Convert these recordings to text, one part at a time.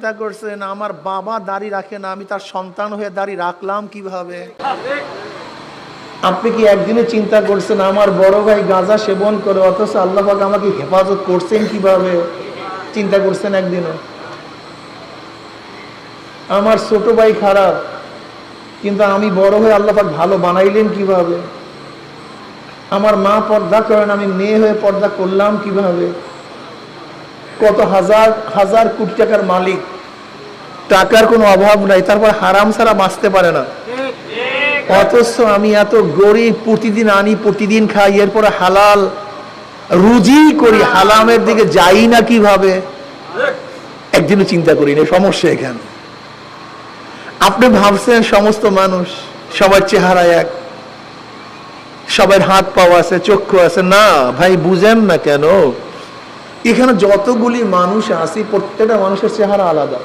চিন্তা করছেন, আমার বাবা দাড়ি রাখে না, আমি তার সন্তান হয়ে দাড়ি রাখলাম কীভাবে? আপনি কি একদিনে চিন্তা করছেন, আমার বড় ভাই গাঁজা সেবন করে, অথচ আল্লাহ আমাকে হেফাজত করছেন কীভাবে? চিন্তা করছেন একদিনও। আমার ছোট ভাই খারাপ, কিন্তু আমি বড় হয়ে আল্লাহাক ভালো বানাইলেন কীভাবে? আমার মা পর্দা করেন, আমি মেয়ে হয়ে পর্দা করলাম কীভাবে? কত হাজার হাজার কোটি টাকার মালিক। টাকার কোনো অভাব নাই, তারপর হারাম ছাড়া বাঁচতে পারে না। অথচ আমি এত গরিব, প্রতিদিন আনি, প্রতিদিন খাই, এরপরে হালাল রুজি করি, হালামের দিকে যাই না কীভাবে? একদিনও চিন্তা করি না, সমস্যা এখানে। আপনি ভাবছেন সমস্ত মানুষ, সবার চেহারা এক, সবার হাত পাওয়া আছে, চক্ষু আছে, না, ভাই বুঝেন না কেন? এখানে যতগুলি মানুষ আছে, প্রত্যেকটা মানুষের চেহারা আলাদা।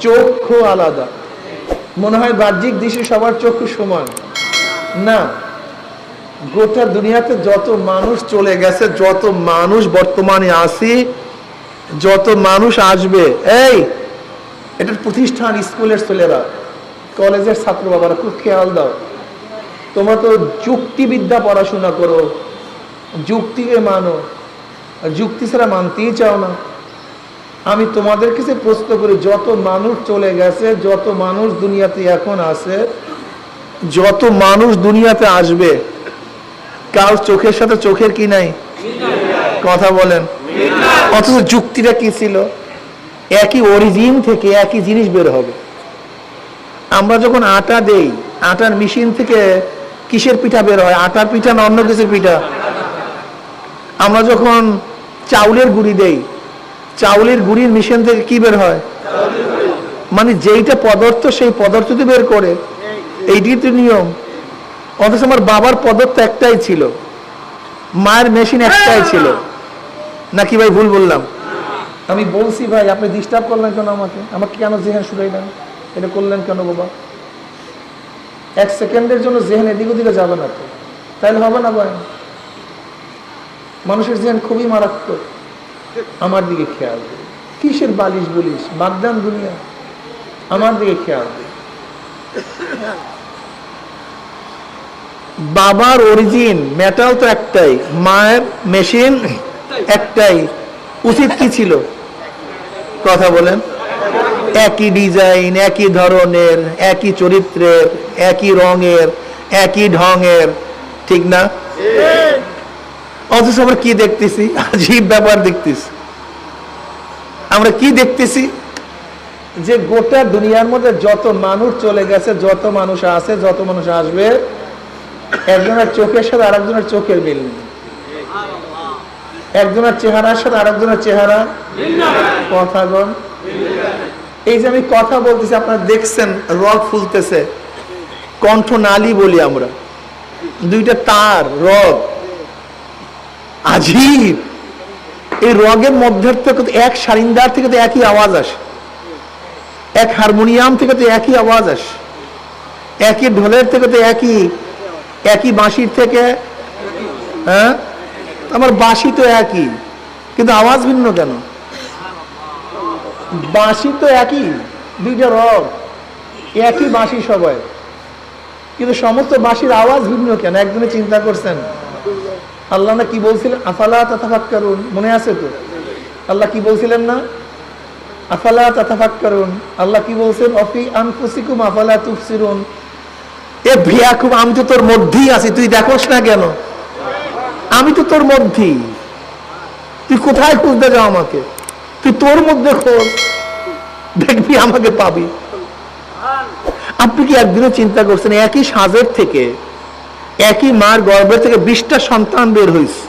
চক্ষু আলাদা। মনে হয় বাহ্যিক দৃশ্যে সবার চক্ষু সমান। না। গোটা দুনিয়াতে যত মানুষ চলে গেছে, যত মানুষ বর্তমানে আসি যত মানুষ আসবে, এই, এটা প্রতিষ্ঠান স্কুলের ছেলেরা, কলেজের ছাত্র বাবারা খুব খেয়াল দাও। তোমরা তো যুক্তিবিদ্যা পড়াশোনা করো, যুক্তিকে মানো যুক্তি ছাড়া মানতেই চাও না। আমি তোমাদের কাছে প্রশ্ন করি, যত মানুষ চলে গেছে, যত মানুষ দুনিয়াতে এখন আছে, যত মানুষ দুনিয়াতে আসবে কার চোখের সাথে চোখের কি নাই? কথা বলেন। অথচ যুক্তিটা কি ছিল? একই অরিজিন থেকে একই জিনিস বের হবে। আমরা যখন আটা দেই, আটার মেশিন থেকে কিসের পিঠা বের হয়? আটার পিঠা না অন্য কিছুর পিঠা? আমরা যখন চাউলের গুড়ি দেই চাউলের গুঁড়ির মেশিন থেকে কি বের হয়? মানে যেইটা পদার্থ, সেই পদার্থটি বের করে। এইটি তো নিয়ম। অথচ আমার বাবার পদার্থ একটাই ছিল। মায়ের মেশিন একটাই ছিল। নাকি ভাই ভুল বললাম? আমি বলছি ভাই, আপনি ডিস্টার্ব করলেন কেন আমাকে? আমাকে কেন জেহেন শুধাইলেন এটা করলেন কেন বাবা? এক সেকেন্ডের জন্য জেহেন এদিক ওদিকে যাবে না তো। তাইলে হবে না ভাই। মানুষের জেহেন খুবই মারাত্মক। আমার দিকে খেয়াল দে। কিসের বালিশ বলিস? বাগদান দুনিয়া। আমার দিকে খেয়াল দে। বাবার অরিজিন মেটাল তো একটাই। মায়ের মেশিন একটাই। উচিত কি ছিল? কথা বলেন। একই ডিজাইন একই ধরনের, একই চরিত্রের, একই রঙের, একই ঢঙের। ঠিক না? অথচ আমরা কি দেখতেছি? আজীব ব্যাপার দেখতেছি। আমরা কি দেখতেছি? যে গোটা দুনিয়ার মধ্যে যত মানুষ চলে গেছে, যত মানুষ আছে, যত মানুষ আসবে, একজনের চোখের সাথে আরেকজনের চোখের মিল নেই। একজনের চেহারার সাথে আরেকজনের চেহারা কথাগণ এই যে আমি কথা বলতেছি, আপনারা দেখছেন, রগ ফুলতেছে। কণ্ঠ নালী বলি আমরা। দুইটা তার, রগ। আজীব। এই রগের মধ্যে থেকে তো এক সারিন্দার থেকে তো একই আওয়াজ আসে। এক হারমোনিয়াম থেকে তো একই আওয়াজ আসে। একই ঢোলের থেকে তো একই একই বাঁশির থেকে হ্যাঁ? আমার বাঁশি তো একই, কিন্তু আওয়াজ ভিন্ন কেন? বাঁশি তো একই, দুইটা রগ, একই বাঁশি সবাই। কিন্তু সমস্ত বাঁশির আওয়াজ ভিন্ন কেন? একজনে চিন্তা করছেন। আল্লাহ না কি বলছিলেন? আফালা তাতাফাক করুন মনে আছে তো? আল্লাহ কি বলছিলেন না? আফালা তাতাফাক করুন আল্লাহ কি বলছেন? অফি আনফুসিকুম আফালা তুফসিরুন। এ ভিয়া খুব, আমি তো তোর মধ্যেই আছি। তুই দেখোস না কেন? আমি তো তোর মধ্যেই। তুই কোথায় খুঁজতে যাও আমাকে? তুই তোর মধ্যে খোঁজ। দেখবি আমাকে পাবি। আপনি কি একদিনও চিন্তা করছেন? একই সাজের থেকে একই মার গর্ভের থেকে বিশটা সন্তান বের হয়েছে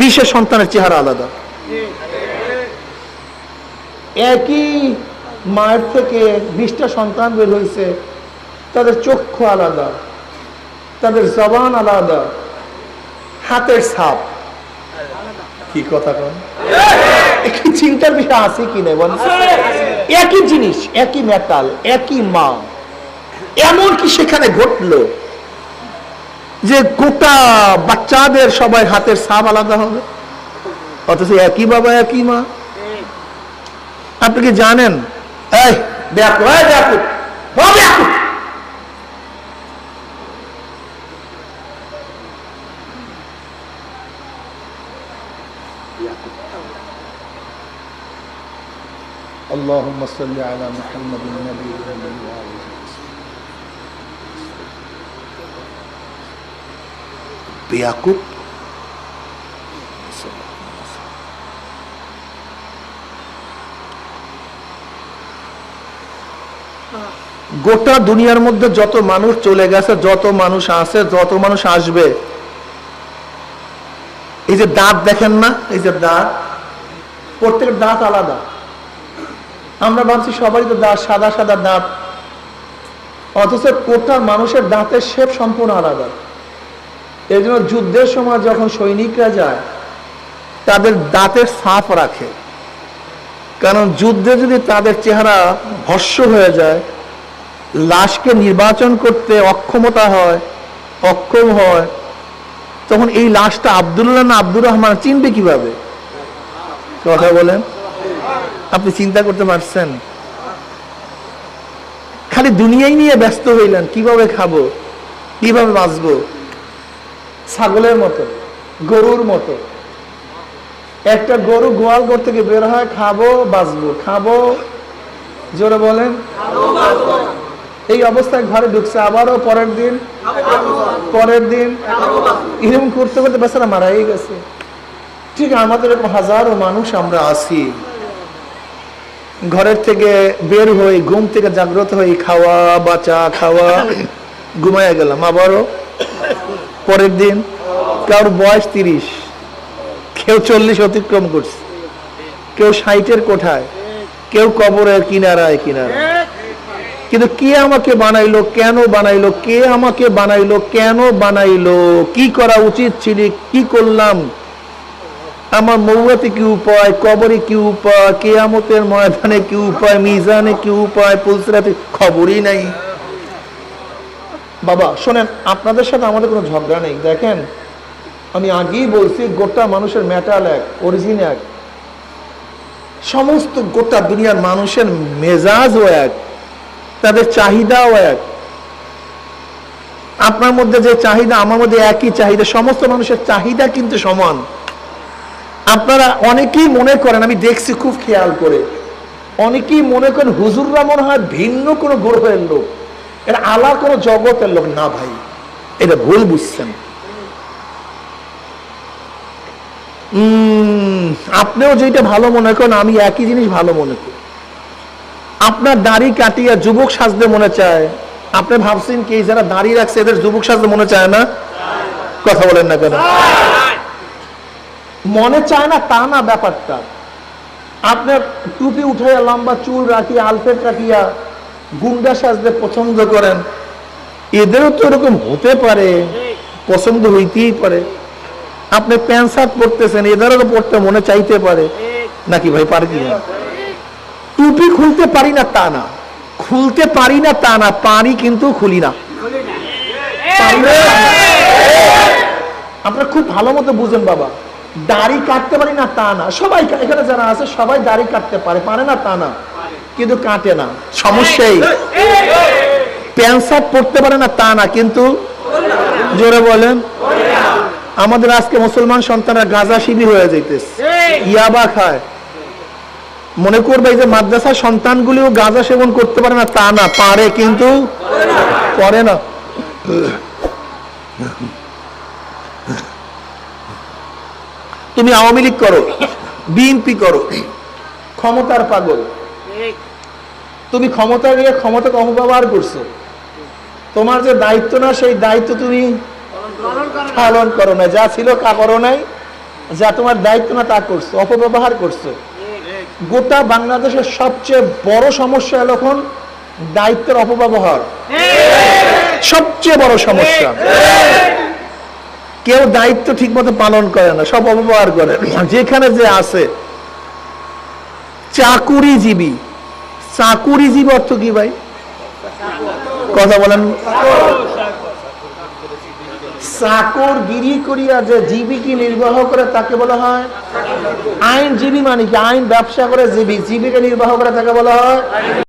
বিশের সন্তানের চেহারা আলাদা। একই মায়ের থেকে বিশটা সন্তান বের হয়েছে তাদের চক্ষু আলাদা, তাদের জবান আলাদা, হাতের ছাপ। কি কথা কন? একই চিন্তার বিষয় আছে কি নেই বল একই জিনিস, একই মেটাল, একই মা। এমন কি সেখানে ঘটলো যে গোটা বাচ্চাদের সবাই হাতের ছাপ আলাদা হবে অথচ একই বাবা একই মা আপনি কি জানেন এই দেখো এই দেখো ও দেখো اللهم صل على محمد النبي বিয়াকুব গোটা দুনিয়ার মধ্যে যত মানুষ চলে গেছে, যত মানুষ আছে, যত মানুষ আসবে, এই যে দাঁত দেখেন না, এই যে দাঁত, প্রত্যেকের দাঁত আলাদা। আমরা ভাবছি সবারই তো দাঁত, সাদা সাদা দাঁত, অথচ গোটা মানুষের দাঁতের শেপ সম্পূর্ণ আলাদা। এই জন্য যুদ্ধের সময় যখন সৈনিকরা যায়, তাদের দাঁতের সাফ রাখে। কারণ যুদ্ধে যদি তাদের চেহারা ভস্য হয়ে যায়, লাশকে নির্বাচন করতে অক্ষমতা হয়, অক্ষম হয়, তখন এই লাশটা আব্দুল্লাহ না আব্দুর রহমান চিনবে কীভাবে? কথা বলেন। আপনি চিন্তা করতে পারছেন? খালি দুনিয়াই নিয়ে ব্যস্ত হইলেন, কীভাবে খাব? কীভাবে বাঁচবো? ছাগলের মতো, গরুর মতো। একটা গরু গোয়াল ঘর থেকে বের হয়, খাব, বাঁচবো। খাব, জোরে বলেন। এই অবস্থায় ঘরে ঢুকছে। আবারও পরের দিন পরের দিন এরকম করতে করতে বেচারা মারাই গেছে। ঠিক আমাদের এরকম হাজারো মানুষ আমরা আছি। ঘরের থেকে বের হই ঘুম থেকে জাগ্রত হই খাওয়া, বাঁচা, খাওয়া, ঘুমাইয়া গেলাম। আবারও পরের দিন কারোর বয়স তিরিশ, কেউ চল্লিশ অতিক্রম করছে, কেউ ষাটের কোঠায়, কেউ কবরের কিনারায় কিনারায়। কিন্তু কে আমাকে বানাইলো, কেন বানাইলো, কে আমাকে বানাইলো, কেন বানাইলো, কি করা উচিত ছিল, কি করলাম? আমার মৌয়াতে কি উপায়, কবরে কি উপায়, কেয়ামতের ময়দানে কি উপায়, মিজানে কি উপায়, পুলসরাতে খবরই নাই। বাবা, শোনেন, আপনাদের সাথে আমাদের কোনো ঝগড়া নেই। দেখেন, আমি আগেই বলছি, গোটা মানুষের মেটাল এক অরিজিন এক। সমস্ত গোটা দুনিয়ার মানুষের মেজাজও এক, তাদের চাহিদাও এক। আপনার মধ্যে যে চাহিদা, আমার মধ্যে একই চাহিদা, সমস্ত মানুষের চাহিদা কিন্তু সমান। আপনারা অনেকেই মনে করেন, আমি দেখছি খুব খেয়াল করে, অনেকেই মনে করেন হুজুররা মনে হয় ভিন্ন কোনো গ্রহের লোক। এটা আলা কোনো জগতের লোক না ভাই। এটা ভুল বুঝছেন। আপনিও যেটা ভালো মনে করেন, আমি একই জিনিস ভালো মনে করি। আপনার দাড়ি কাটিয়া যুবক সাজতে মনে চায়। আপনি ভাবছেন কি যারা দাড়ি রাখছে, এদের যুবক সাজতে মনে চায় না? কথা বলেন না কেন? মনে চায় না, তা না ব্যাপারটা। আপনার টুপি উঠাইয়া, লম্বা চুল রাখিয়া আলফেট রাখিয়া গুন্ডা সাজতে পছন্দ করেন, এদেরও তো এরকম হতে পারে, পছন্দ হইতেই পারে। আপনি প্যান্ট শার্ট পরতেছেন, এদেরও তো পড়তে মনে চাইতে পারে। নাকি ভাই, পারে কি টুপি খুলতে পারি না তা না। খুলতে পারি না তা না পারি কিন্তু খুলি না। আপনারা খুব ভালো মতো বুঝেন বাবা। দাড়ি কাটতে পারি না তা না। সবাই, এখানে যারা আছে, সবাই দাড়ি কাটতে পারে পারে না তা না। কিন্তু কাটে না। সমস্যাই। প্যান্ট শার্ট পরতে পারে না তা না কিন্তু জোরে বলেন। আমাদের আজকে মুসলমান সন্তানরা গাঁজা শিবির হয়ে যাইতেছে। ইয়াবা খায়। মনে করবে যে মাদ্রাসার সন্তানগুলিও গাঁজা সেবন করতে পারে না তা না পারে কিন্তু করে না। তুমি আওয়ামী লীগ করো বিএনপি করো ক্ষমতার পাগল। তুমি ক্ষমতা নিয়ে ক্ষমতাকে অপব্যবহার করছ। তোমার যে দায়িত্ব না, সেই দায়িত্ব তুমি পালন করো না যা ছিল তা করো নাই। যা তোমার দায়িত্ব না, তা করছ, অপব্যবহার করছ। গোটা বাংলাদেশের সবচেয়ে বড় সমস্যা হলো এখন দায়িত্বের অপব্যবহার। সবচেয়ে বড় সমস্যা। কেউ দায়িত্ব ঠিক মতো পালন করে না, সব অপব্যবহার করে। যেখানে যে আছে, চাকুরিজীবী। চাকুরিজীবী অর্থ কি ভাই? কথা বলেন। চাকর গিরি করিয়া যে জীবিকি নির্বাহ করে তাকে বলা হয় আইনজীবী মানে কি? আইন ব্যবসা করে জীবী জীবিকা নির্বাহ করে তাকে বলা হয়।